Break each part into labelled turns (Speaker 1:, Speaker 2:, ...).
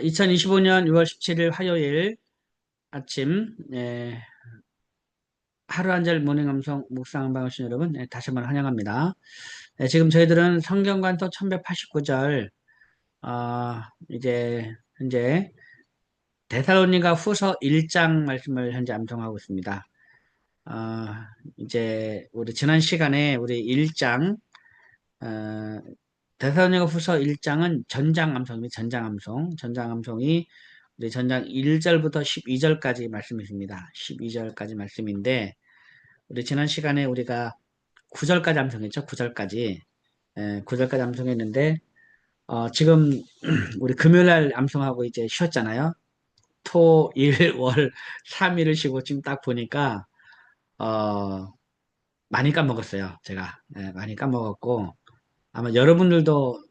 Speaker 1: 2025년 6월 17일 화요일 아침 예, 하루 한 절 모닝 감성 묵상 방송 여러분 예, 다시 한번 환영합니다. 예, 지금 저희들은 성경관토 1189절 어, 이제 현재 데살로니가 후서 1장 말씀을 현재 암송하고 있습니다. 어, 이제 우리 지난 시간에 우리 1장 어, 데살로니가 후서 1장은 전장 암송입니다. 전장 암송. 전장 암송이 우리 전장 1절부터 12절까지 말씀이십니다. 12절까지 말씀인데 우리 지난 시간에 우리가 9절까지 암송했죠. 9절까지. 에, 9절까지 암송했는데 어, 지금 우리 금요일 날 암송하고 이제 쉬었잖아요. 토, 일, 월, 3일을 쉬고 지금 딱 보니까 어, 많이 까먹었어요. 제가. 예, 많이 까먹었고 아마 여러분들도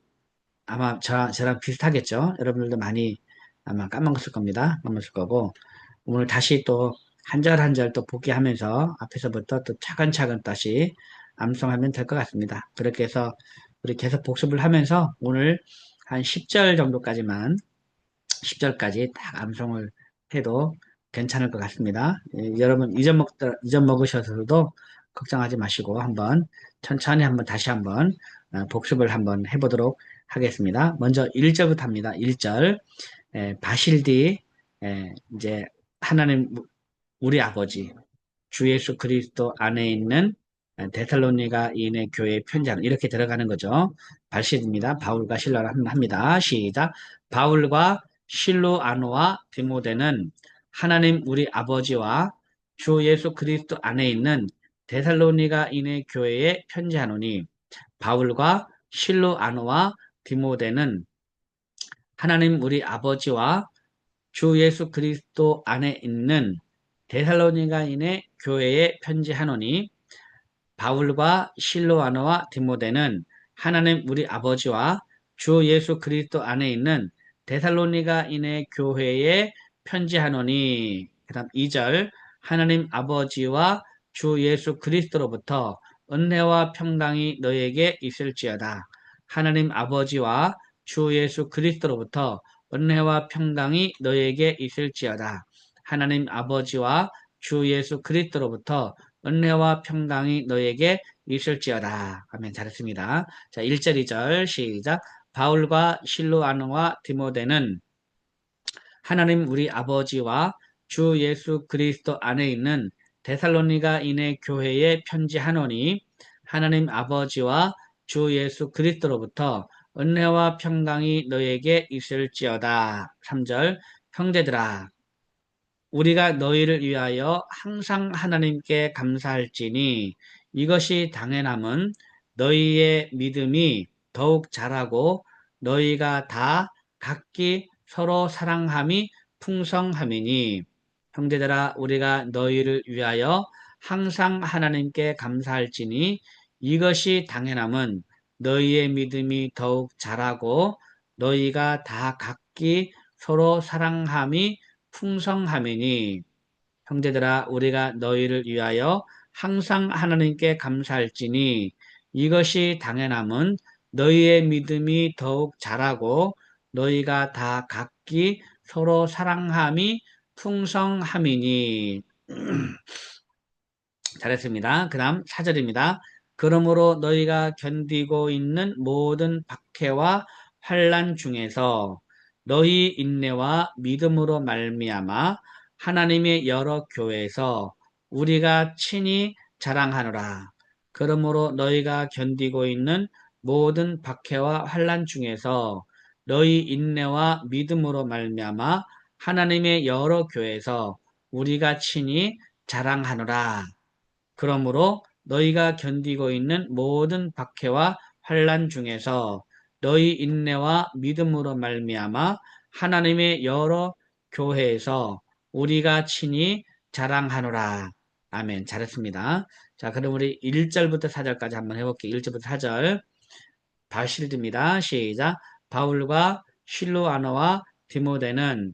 Speaker 1: 아마 저, 저랑 비슷하겠죠. 여러분들도 많이 아마 까먹었을 겁니다. 까먹었을 거고 오늘 다시 또 한 절 한 절 또 복귀하면서 앞에서부터 또 차근차근 다시 암송하면 될 것 같습니다. 그렇게 해서 우리 계속 복습을 하면서 오늘 한 10절 정도까지만 10절까지 딱 암송을 해도 괜찮을 것 같습니다. 예, 여러분 잊어먹, 잊어먹으셔서도 걱정하지 마시고 한번 천천히 한번 다시 한번 어, 복습을 한번 해보도록 하겠습니다. 먼저 1절부터 합니다. 1절 에, 바실디 에, 이제 하나님 우리 아버지 주 예수 그리스도 안에 있는 데살로니가 인의 교회 편지하는 이렇게 들어가는 거죠. 발실입니다. 바울과 실로라 합니다. 시작. 바울과 실로 아노와 디모데는 하나님 우리 아버지와 주 예수 그리스도 안에 있는 데살로니가인의 교회에 편지하노니 바울과 실로 아노와 디모데는 하나님 우리 아버지와 주 예수 그리스도 안에 있는 데살로니가인의 교회에 편지하노니 바울과 실로아노와 디모데는 하나님 우리 아버지와 주 예수 그리스도 안에 있는 데살로니가인의 교회에 편지하노니. 그 다음 2절 하나님 아버지와 주 예수 그리스도로부터 은혜와 평강이 너에게 있을지어다. 하나님 아버지와 주 예수 그리스도로부터 은혜와 평강이 너에게 있을지어다. 하나님 아버지와 주 예수 그리스도로부터 은혜와 평강이 너에게 있을지어다. 아멘. 잘했습니다. 자, 1절, 2절 시작. 바울과 실로아노와 디모데는 하나님 우리 아버지와 주 예수 그리스도 안에 있는 데살로니가인의 교회에 편지하노니 하나님 아버지와 주 예수 그리스도로부터 은혜와 평강이 너에게 있을지어다. 3절 형제들아 우리가 너희를 위하여 항상 하나님께 감사할지니 이것이 당연함은 너희의 믿음이 더욱 자라고 너희가 다 각기 서로 사랑함이 풍성함이니 형제들아 우리가 너희를 위하여 항상 하나님께 감사할지니 이것이 당연함은 너희의 믿음이 더욱 자라고 너희가 다 각기 서로 사랑함이 풍성함이니. 형제들아 우리가 너희를 위하여 항상 하나님께 감사할지니 이것이 당연함은 너희의 믿음이 더욱 자라고 너희가 다 각기 서로 사랑함이 풍성함이니 잘했습니다. 그 다음 4절입니다. 그러므로 너희가 견디고 있는 모든 박해와 환란 중에서 너희 인내와 믿음으로 말미암아 하나님의 여러 교회에서 우리가 친히 자랑하노라. 그러므로 너희가 견디고 있는 모든 박해와 환란 중에서 너희 인내와 믿음으로 말미암아 하나님의 여러 교회에서 우리가 친히 자랑하노라. 그러므로 너희가 견디고 있는 모든 박해와 환란 중에서 너희 인내와 믿음으로 말미암아 하나님의 여러 교회에서 우리가 친히 자랑하노라. 아멘. 잘했습니다. 자, 그럼 우리 1절부터 4절까지 한번 해볼게요. 1절부터 4절. 바실드입니다. 시작. 바울과 실로아노와 디모데는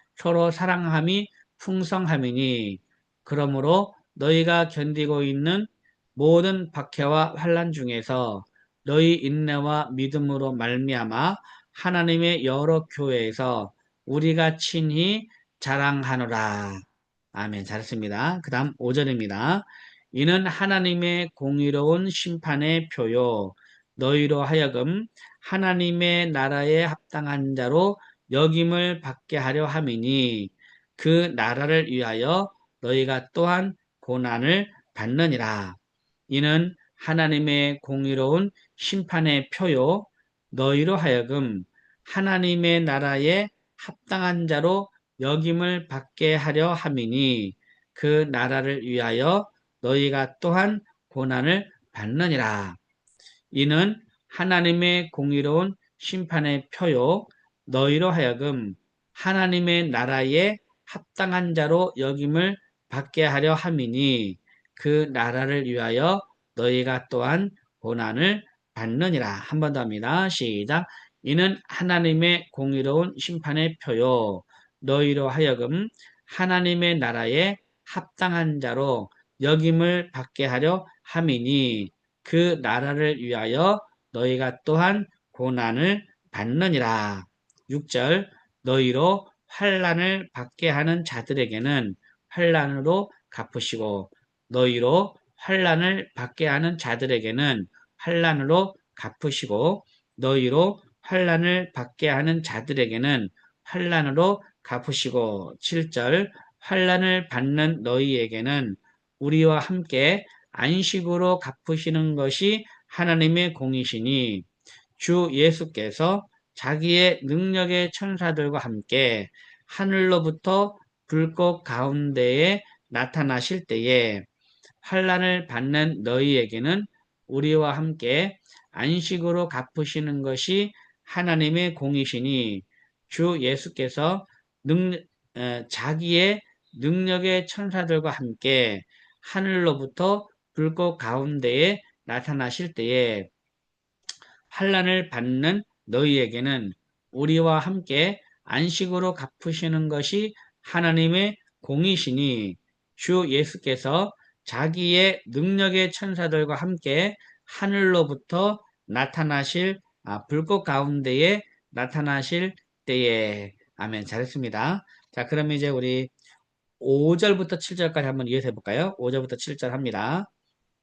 Speaker 1: 서로 사랑함이 풍성함이니 그러므로 너희가 견디고 있는 모든 박해와 환란 중에서 너희 인내와 믿음으로 말미암아 하나님의 여러 교회에서 우리가 친히 자랑하노라. 아멘. 잘했습니다. 그 다음 5절입니다. 이는 하나님의 공의로운 심판의 표요. 너희로 하여금 하나님의 나라에 합당한 자로 역임을 받게 하려 함이니 그 나라를 위하여 너희가 또한 고난을 받느니라. 이는 하나님의 공의로운 심판의 표요. 너희로 하여금 하나님의 나라에 합당한 자로 역임을 받게 하려 함이니 그 나라를 위하여 너희가 또한 고난을 받느니라. 이는 하나님의 공의로운 심판의 표요 너희로 하여금 하나님의 나라에 합당한 자로 역임을 받게 하려 함이니 그 나라를 위하여 너희가 또한 고난을 받느니라. 한 번 더 합니다. 시작. 이는 하나님의 공의로운 심판의 표요 너희로 하여금 하나님의 나라에 합당한 자로 역임을 받게 하려 함이니 그 나라를 위하여 너희가 또한 고난을 받느니라. 6절 너희로 환란을 받게 하는 자들에게는 환란으로 갚으시고 너희로 환란을 받게 하는 자들에게는 환란으로 갚으시고 너희로 환란을 받게 하는 자들에게는 환란으로 갚으시고. 7절 환란을 받는 너희에게는 우리와 함께 안식으로 갚으시는 것이 하나님의 공이시니 주 예수께서 자기의 능력의 천사들과 함께 하늘로부터 불꽃 가운데에 나타나실 때에 환란을 받는 너희에게는 우리와 함께 안식으로 갚으시는 것이 하나님의 공이시니 주 예수께서 능, 에, 자기의 능력의 천사들과 함께 하늘로부터 불꽃 가운데에 나타나실 때에 환란을 받는 너희에게는 우리와 함께 안식으로 갚으시는 것이 하나님의 공이시니 주 예수께서 자기의 능력의 천사들과 함께 하늘로부터 나타나실 아, 불꽃 가운데에 나타나실 때에 아멘 잘했습니다. 자 그럼 이제 우리 5절부터 7절까지 한번 이어서 해볼까요? 5절부터 7절 합니다.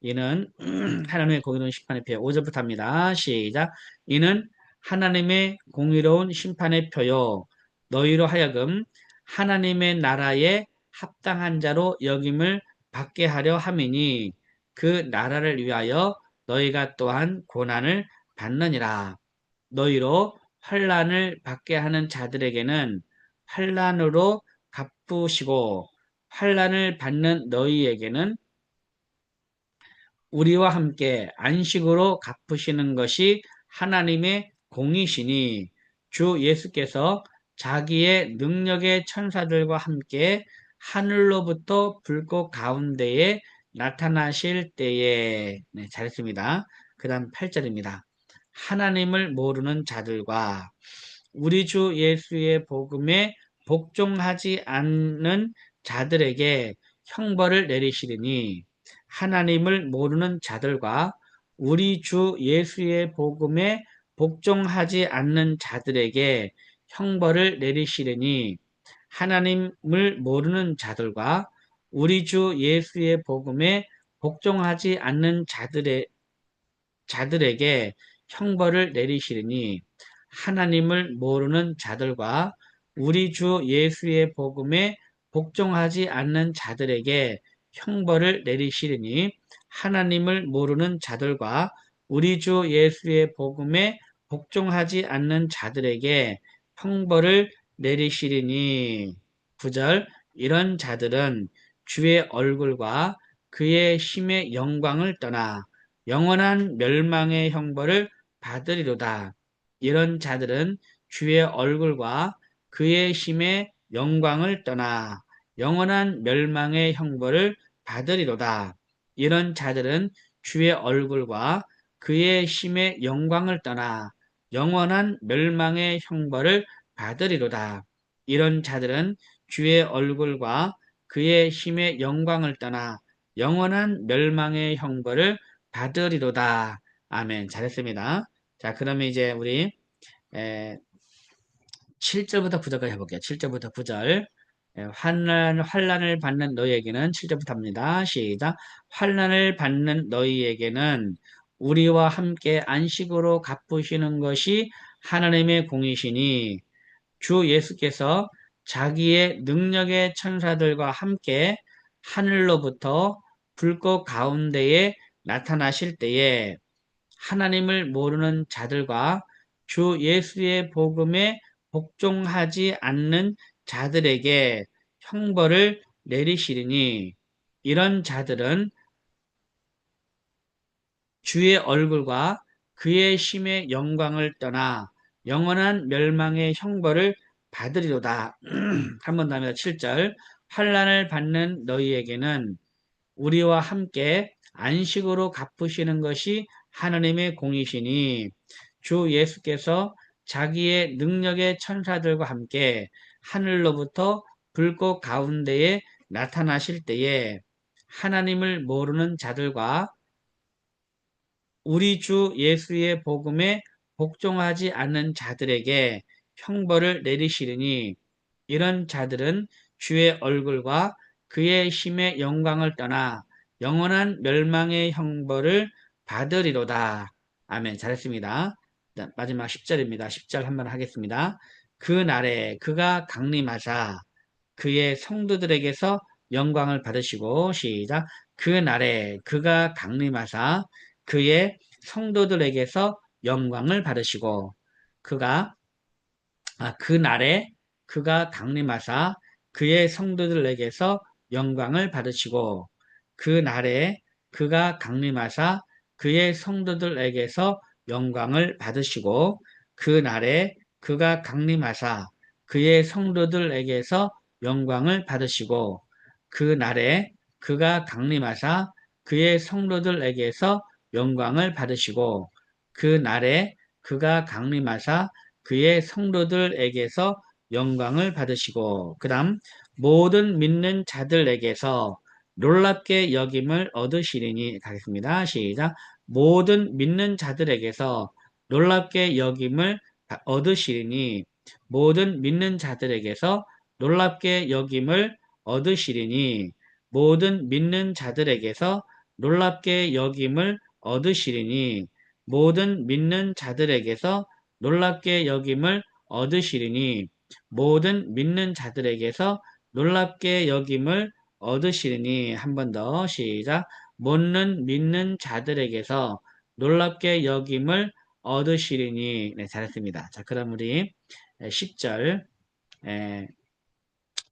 Speaker 1: 이는 하나님의 공의로운 심판의 표 5절부터 합니다. 시작 이는 하나님의 공의로운 심판의 표요. 너희로 하여금 하나님의 나라에 합당한 자로 역임을 받게 하려 함이니 그 나라를 위하여 너희가 또한 고난을 받느니라. 너희로 환란을 받게 하는 자들에게는 환란으로 갚으시고 환란을 받는 너희에게는 우리와 함께 안식으로 갚으시는 것이 하나님의 공이시니 주 예수께서 자기의 능력의 천사들과 함께 하늘로부터 불꽃 가운데에 나타나실 때에 네, 잘했습니다. 그 다음 8절입니다. 하나님을 모르는 자들과 우리 주 예수의 복음에 복종하지 않는 자들에게 형벌을 내리시리니 하나님을 모르는 자들과 우리 주 예수의 복음에 복종하지 않는 자들에게 형벌을 내리시리니 하나님을 모르는 자들과 우리 주 예수의 복음에 복종하지 않는 자들의 자들에게 형벌을 내리시리니 하나님을 모르는 자들과 우리 주 예수의 복음에 복종하지 않는 자들에게 형벌을 내리시리니 하나님을 모르는 자들과 우리 주 예수의 복음에 복종하지 않는 자들에게 형벌을 내리시리니 9절 이런 자들은 주의 얼굴과 그의 힘의 영광을 떠나 영원한 멸망의 형벌을 받으리로다. 이런 자들은 주의 얼굴과 그의 심의 영광을 떠나 영원한 멸망의 형벌을 받으리로다. 이런 자들은 주의 얼굴과 그의 심의 영광을 떠나 영원한 멸망의 형벌을 받으리로다. 이런 자들은 주의 얼굴과 그의 힘의 영광을 떠나 영원한 멸망의 형벌을 받으리로다. 아멘. 잘했습니다. 자, 그러면 이제 우리 에, 7절부터 9절까지 해볼게요. 7절부터 9절. 환란, 환란을 받는 너희에게는 7절부터 합니다. 시작. 환란을 받는 너희에게는 우리와 함께 안식으로 갚으시는 것이 하나님의 공이시니 주 예수께서 자기의 능력의 천사들과 함께 하늘로부터 불꽃 가운데에 나타나실 때에 하나님을 모르는 자들과 주 예수의 복음에 복종하지 않는 자들에게 형벌을 내리시리니 이런 자들은 주의 얼굴과 그의 심의 영광을 떠나 영원한 멸망의 형벌을 받으리로다. 한번더 합니다. 7절 환란을 받는 너희에게는 우리와 함께 안식으로 갚으시는 것이 하나님의 공이시니 주 예수께서 자기의 능력의 천사들과 함께 하늘로부터 불꽃 가운데에 나타나실 때에 하나님을 모르는 자들과 우리 주 예수의 복음에 복종하지 않는 자들에게 형벌을 내리시리니 이런 자들은 주의 얼굴과 그의 힘의 영광을 떠나 영원한 멸망의 형벌을 받으리로다. 아멘. 잘했습니다. 마지막 10절입니다. 10절 한번 하겠습니다. 그 날에 그가 강림하사 그의 성도들에게서 영광을 받으시고 시작 그 날에 그가 강림하사 그의 성도들에게서 영광을 받으시고 그가 아, 그 날에 그가 강림하사 그의 성도들에게서 영광을 받으시고 그 날에 그가 강림하사 그의 성도들에게서 영광을 받으시고 그 날에 그가 강림하사 그의 성도들에게서 영광을 받으시고 그 날에 그가 강림하사 그의 성도들에게서 영광을 받으시고 그 날에 그가 강림하사 그의 성도들에게서 영광을 받으시고 그 다음 모든 믿는 자들에게서 놀랍게 여김을 얻으시리니 가겠습니다. 시작 모든 믿는 자들에게서 놀랍게 여김을 얻으시리니 모든 믿는 자들에게서 놀랍게 여김을 얻으시리니 모든 믿는 자들에게서 놀랍게 여김을 얻으시리니 모든 믿는 자들에게서 놀랍게 여김을 얻으시리니 모든 믿는 자들에게서 놀랍게 여김을 얻으시리니 한 번 더 시작. 모든 믿는 자들에게서 놀랍게 여김을 얻으시리니. 네 잘했습니다. 자 그럼 우리 10절. 에,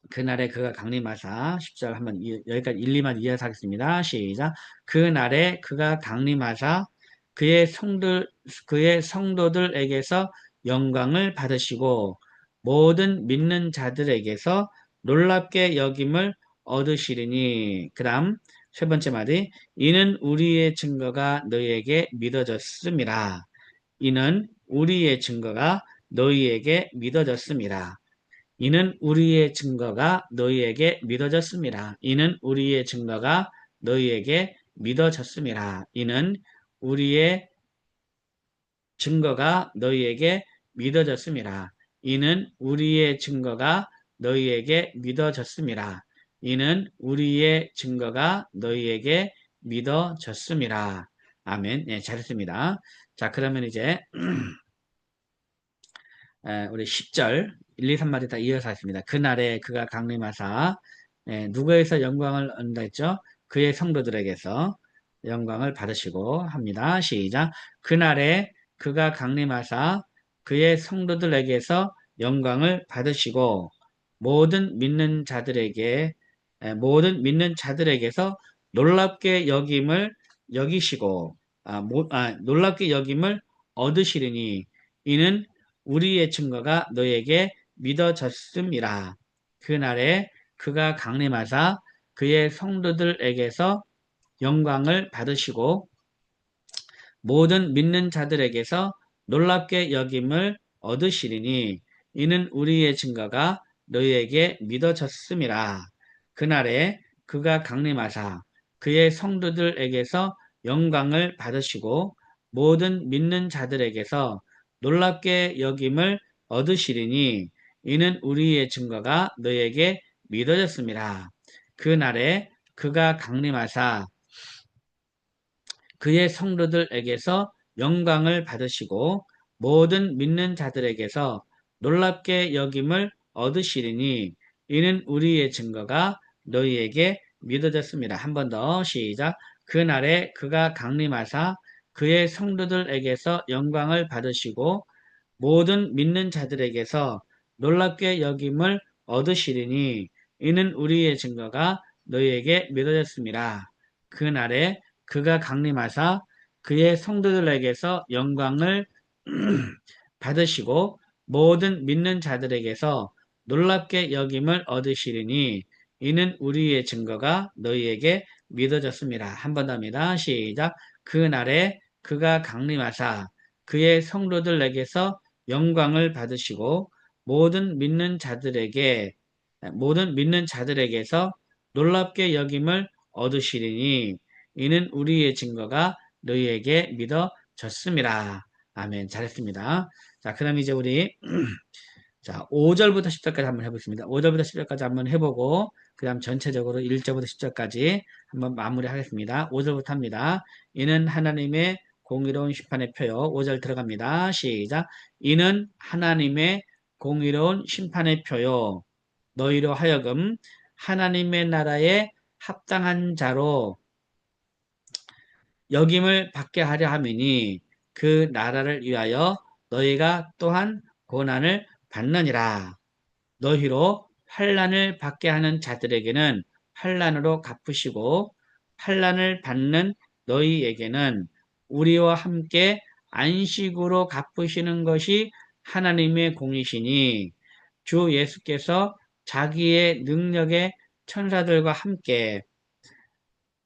Speaker 1: 그날에 그가 강림하사 10절 한번 여기까지 1, 2만 이어서 하겠습니다. 시작 그날에 그가 강림하사 그의 성들 그의 성도들에게서 영광을 받으시고 모든 믿는 자들에게서 놀랍게 여김을 얻으시리니 그다음 세 번째 말이 이는 우리의 증거가 너희에게 믿어졌습니다. 이는 우리의 증거가 너희에게 믿어졌습니다. 이는 우리의 증거가 너희에게 믿어졌습니다. 이는 우리의 증거가 너희에게 믿어졌습니다. 이는 우리의 증거가 너희에게 믿어졌습니다. 이는 우리의 증거가 너희에게 믿어졌습니다. 이는 우리의 증거가 너희에게 믿어졌습니다. 아멘. 네, 잘했습니다. 자, 그러면 이제 우리 10절 1, 2, 3마디 다 이어서 하십니다. 그날에 그가 강림하사 예, 누구에서 영광을 얻는다 했죠? 그의 성도들에게서 영광을 받으시고 합니다. 시작. 그날에 그가 강림하사 그의 성도들에게서 영광을 받으시고 모든 믿는 자들에게 모든 믿는 자들에게서 놀랍게 여김을 여기시고 아, 모, 아, 놀랍게 여김을 얻으시리니 이는 우리의 증거가 너에게 믿어졌음이라. 그날에 그가 강림하사 그의 성도들에게서 영광을 받으시고 모든 믿는 자들에게서 놀랍게 여김을 얻으시리니 이는 우리의 증거가 너희에게 믿어졌음이라. 그날에 그가 강림하사 그의 성도들에게서 영광을 받으시고 모든 믿는 자들에게서 놀랍게 여김을 얻으시리니 이는 우리의 증거가 너에게 믿어졌습니다. 그 날에 그가 강림하사 그의 성도들에게서 영광을 받으시고 모든 믿는 자들에게서 놀랍게 여김을 얻으시리니 이는 우리의 증거가 너희에게 믿어졌습니다. 한 번 더 시작. 그 날에 그가 강림하사 그의 성도들에게서 영광을 받으시고 모든 믿는 자들에게서 놀랍게 여김을 얻으시리니 이는 우리의 증거가 너희에게 믿어졌습니다. 그날에 그가 강림하사 그의 성도들에게서 영광을 받으시고 모든 믿는 자들에게서 놀랍게 여김을 얻으시리니 이는 우리의 증거가 너희에게 믿어졌습니다. 한 번 더 합니다. 시작. 그날에 그가 강림하사 그의 성도들에게서 영광을 받으시고 모든 믿는 자들에게 모든 믿는 자들에게서 놀랍게 여김을 얻으시리니 이는 우리의 증거가 너희에게 믿어졌습니다. 아멘. 잘했습니다. 자, 그 다음 이제 우리 자, 5절부터 10절까지 한번 해보겠습니다. 5절부터 10절까지 한번 해보고 그 다음 전체적으로 1절부터 10절까지 한번 마무리하겠습니다. 5절부터 합니다. 이는 하나님의 공의로운 심판의 표요. 5절 들어갑니다. 시작. 이는 하나님의 공의로운 심판의 표요. 너희로 하여금 하나님의 나라에 합당한 자로 역임을 받게 하려 함이니 그 나라를 위하여 너희가 또한 고난을 받느니라. 너희로 환란을 받게 하는 자들에게는 환란으로 갚으시고 환란을 받는 너희에게는 우리와 함께 안식으로 갚으시는 것이 하나님의 공이시니 주 예수께서 자기의 능력의 천사들과 함께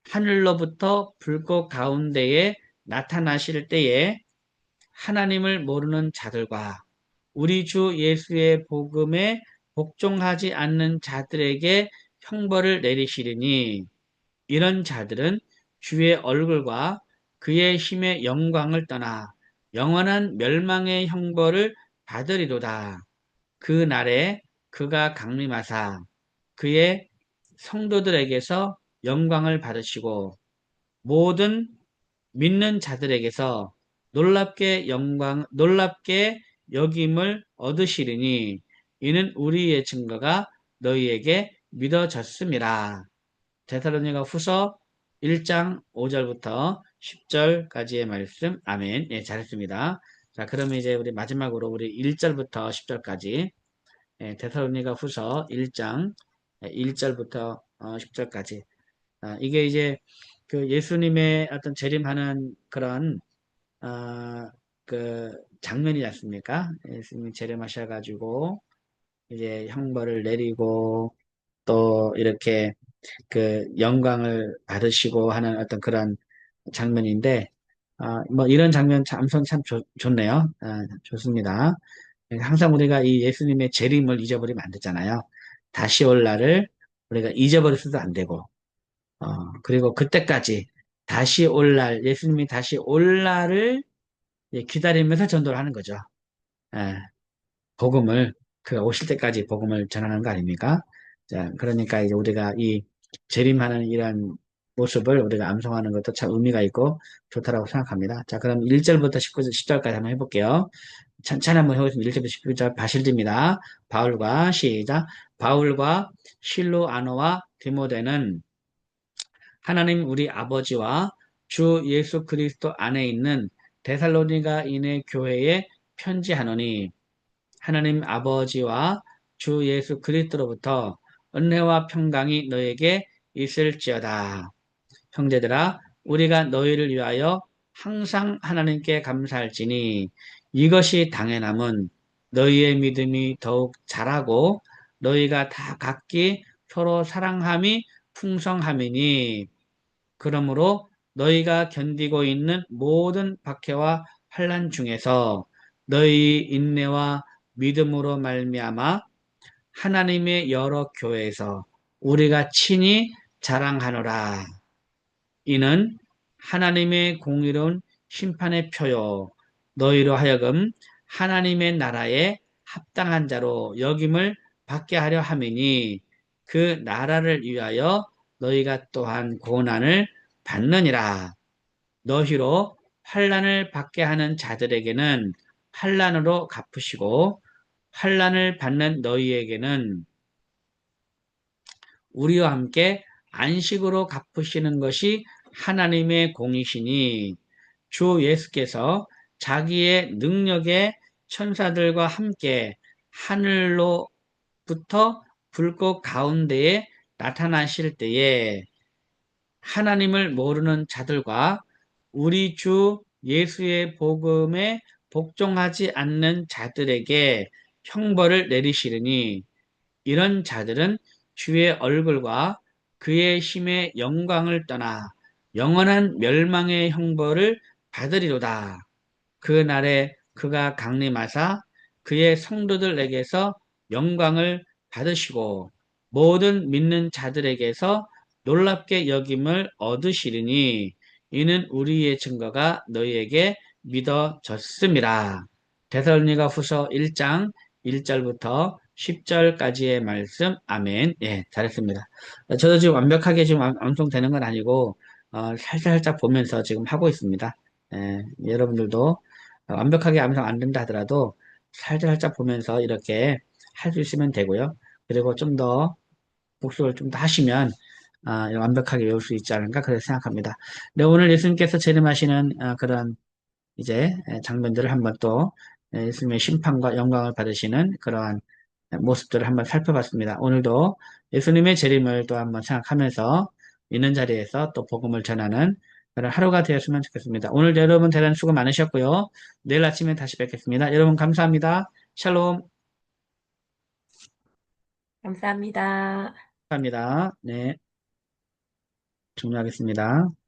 Speaker 1: 하늘로부터 불꽃 가운데에 나타나실 때에 하나님을 모르는 자들과 우리 주 예수의 복음에 복종하지 않는 자들에게 형벌을 내리시리니 이런 자들은 주의 얼굴과 그의 힘의 영광을 떠나 영원한 멸망의 형벌을 받으리로다. 그 날에 그가 강림하사 그의 성도들에게서 영광을 받으시고 모든 믿는 자들에게서 놀랍게 영광, 놀랍게 여김을 얻으시리니 이는 우리의 증거가 너희에게 믿어졌습니다. 데살로니가 후서 1장 5절부터 10절까지의 말씀. 아멘. 예, 잘했습니다. 자, 그러면 이제 우리 마지막으로 우리 1절부터 10절까지 예, 데살로니가 후서 1장 1절부터 예, 10절까지 아, 이게 이제 그 예수님의 어떤 재림하는 그런 아, 그 장면이지 않습니까? 예수님이 재림하셔가지고 이제 형벌을 내리고 또 이렇게 그 영광을 받으시고 하는 어떤 그런 장면인데 아, 뭐 이런 장면 참, 참 좋, 좋네요. 아, 좋습니다. 항상 우리가 이 예수님의 재림을 잊어버리면 안 되잖아요. 다시 올 날을 우리가 잊어버려서도 안 되고 어, 그리고 그때까지 다시 올 날, 예수님이 다시 올 날을 기다리면서 전도를 하는 거죠. 예, 복음을, 그가 오실 때까지 복음을 전하는 거 아닙니까? 자, 그러니까 이제 우리가 이 재림하는 이런 모습을 우리가 암송하는 것도 참 의미가 있고 좋다라고 생각합니다. 자, 그럼 1절부터 19, 10절까지 한번 해볼게요. 천천히 한번 해보겠습니다. 1절부터 19절 바실드입니다. 바울과 시작. 바울과 실로 아노와 디모데는 하나님 우리 아버지와 주 예수 그리스도 안에 있는 데살로니가인의 교회에 편지하노니 하나님 아버지와 주 예수 그리스도로부터 은혜와 평강이 너에게 있을지어다. 형제들아 우리가 너희를 위하여 항상 하나님께 감사할지니 이것이 당연함은 너희의 믿음이 더욱 자라고 너희가 다 각기 서로 사랑함이 풍성함이니 그러므로 너희가 견디고 있는 모든 박해와 환난 중에서 너희 인내와 믿음으로 말미암아 하나님의 여러 교회에서 우리가 친히 자랑하노라. 이는 하나님의 공의로운 심판의 표요. 너희로 하여금 하나님의 나라에 합당한 자로 역임을 받게 하려 함이니 그 나라를 위하여 너희가 또한 고난을 받느니라. 너희로 환란을 받게 하는 자들에게는 환란으로 갚으시고 환란을 받는 너희에게는 우리와 함께 안식으로 갚으시는 것이 하나님의 공이시니 주 예수께서 자기의 능력의 천사들과 함께 하늘로부터 불꽃 가운데에 나타나실 때에 하나님을 모르는 자들과 우리 주 예수의 복음에 복종하지 않는 자들에게 형벌을 내리시르니 이런 자들은 주의 얼굴과 그의 힘의 영광을 떠나 영원한 멸망의 형벌을 받으리로다. 그 날에 그가 강림하사 그의 성도들에게서 영광을 받으시고 모든 믿는 자들에게서 놀랍게 여김을 얻으시리니 이는 우리의 증거가 너희에게 믿어졌습니다. 데살로니가 후서 1장 1절부터 10절까지의 말씀 아멘. 예, 잘했습니다. 저도 지금 완벽하게 지금 완성되는 건 아니고 어, 살짝살짝 보면서 지금 하고 있습니다. 예, 여러분들도 완벽하게 암송 안 된다 하더라도 살짝살짝 보면서 이렇게 있으면 되고요. 그리고 좀 더 복습을 좀 더 하시면 아, 완벽하게 외울 수 있지 않을까 그렇게 생각합니다. 네, 오늘 예수님께서 재림하시는 아, 그런 이제 장면들을 한번 또 예수님의 심판과 영광을 받으시는 그러한 모습들을 한번 살펴봤습니다. 오늘도 예수님의 재림을 또 한번 생각하면서 있는 자리에서 또 복음을 전하는 그런 하루가 되었으면 좋겠습니다. 오늘 여러분 대단히 수고 많으셨고요. 내일 아침에 다시 뵙겠습니다. 여러분 감사합니다. 샬롬.
Speaker 2: 감사합니다.
Speaker 1: 감사합니다. 네. 종료하겠습니다.